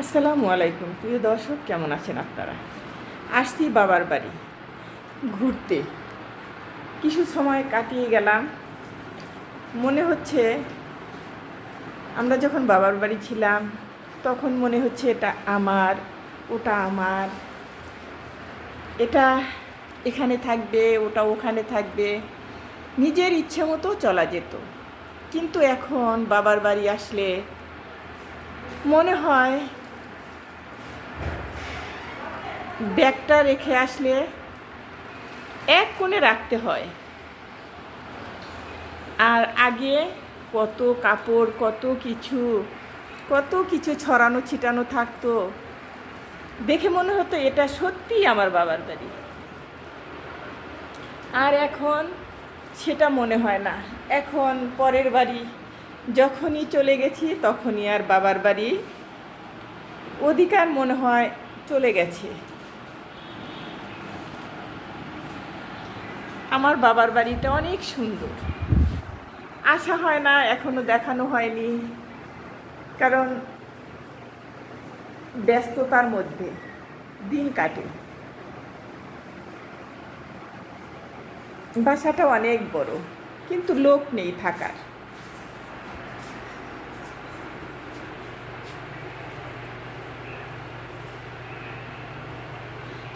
আসসালামু আলাইকুম। প্রিয় দর্শক, কেমন আছেন আপনারা? আসছি বাবার বাড়ি, ঘুরতে। কিছু সময় কাটিয়ে গেলাম। মনে হচ্ছে আমরা যখন বাবার বাড়ি ছিলাম, তখন মনে হচ্ছে এটা আমার, ওটা আমার। এটা এখানে থাকবে, ওটা ওখানে থাকবে। নিজের ইচ্ছে মতো চলা যেত। কিন্তু এখন বাবার বাড়ি আসলে মনে হয় ব্যাগটা রেখে আসলে এক কোণে রাখতে হয়। আর আগে কত কাপড়, কত কিছু কত কিছু ছড়ানো, ছিটানো থাকতো। দেখে মনে হতো এটা সত্যিই আমার বাবার বাড়ি। আর এখন সেটা মনে হয় না। এখন পরের বাড়ি, যখনই চলে গেছি তখনই আর বাবার বাড়ি। অধিকার মনে হয় চলে গেছে। আমার বাবার বাড়িটা অনেক সুন্দর। আসা হয় না, এখনও দেখানো হয়নি। কারণ ব্যস্ততার মধ্যে দিন কাটে। বাসাটা অনেক বড়, কিন্তু লোক নেই থাকার।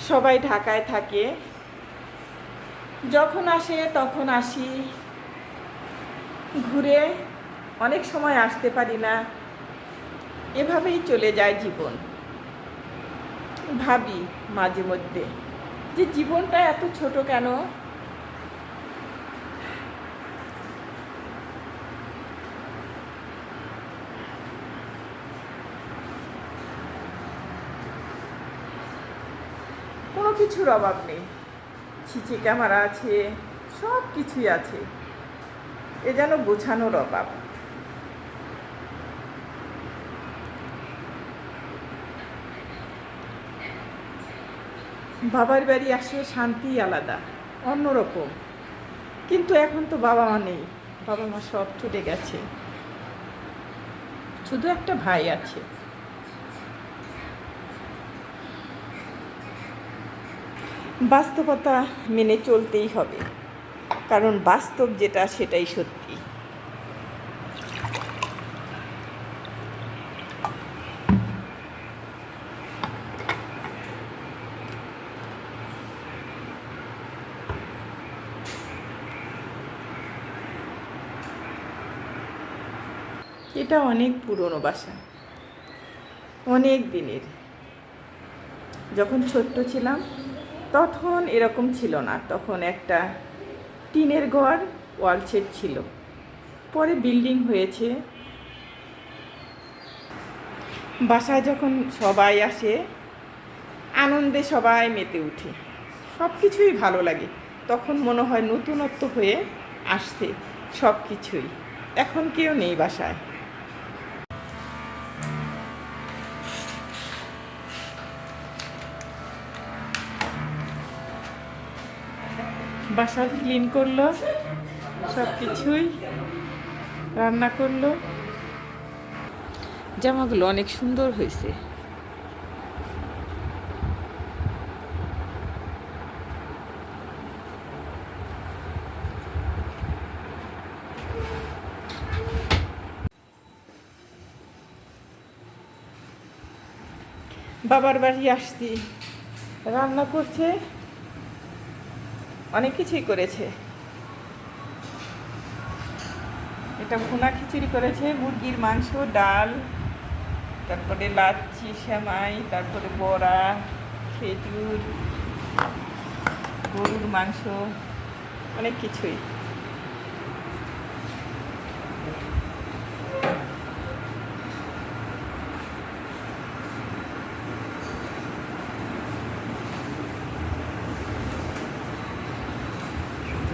সবাই ঢাকায় থাকে যখন আসে, তখন আসি। ঘুরে অনেক সময় আসতে পারি না। এভাবেই চলে যায় জীবন। ভাবি মাঝে মধ্যে, যে জীবনটা এত ছোট কেন? কোনো কিছুর অভাব নেই। ছিচি ক্যামেরা আছে, সব কিছুই আছে। এ যেন গোছানোর অভাব। বাবার বাড়ি আসে শান্তি আলাদা, অন্যরকম। কিন্তু এখন তো বাবা মা নেই, বাবা মা সব ছুটে গেছে। শুধু একটা ভাই আছে। বাস্তবতা মেনে চলতেই হবে। কারণ বাস্তব যেটা, সেটাই সত্যি। এটা অনেক পুরনো বাসা। অনেক দিনের। যখন ছোট্ট ছিলাম তখন এরকম ছিল না। তখন একটা টিনের ঘর, ওয়াল সেট ছিল। পরে বিল্ডিং হয়েছে। বাসায় যখন সবাই আসে, আনন্দে সবাই মেতে উঠে। সব কিছুই ভালো লাগে। তখন মনে হয় নতুনত্ব হয়ে আসছে সব কিছুই এখন কেউ নেই বাসায়। বাসা ক্লিন করল সব কিছুই রান্না করল। জামাগুলো অনেক সুন্দর হয়েছে। বাবার বাড়ি আসছি। রান্না করছে অনেক কিছুই করেছে। এটা ভুনা খিচুড়ি করেছে, মুরগির মাংস, ডাল, তারপরে লাচ্ছি, সেমাই, তারপরে বড়া, খেজুর, গরুর মাংস, অনেক কিছুই।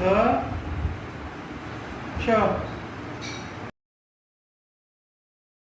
Sure. shop.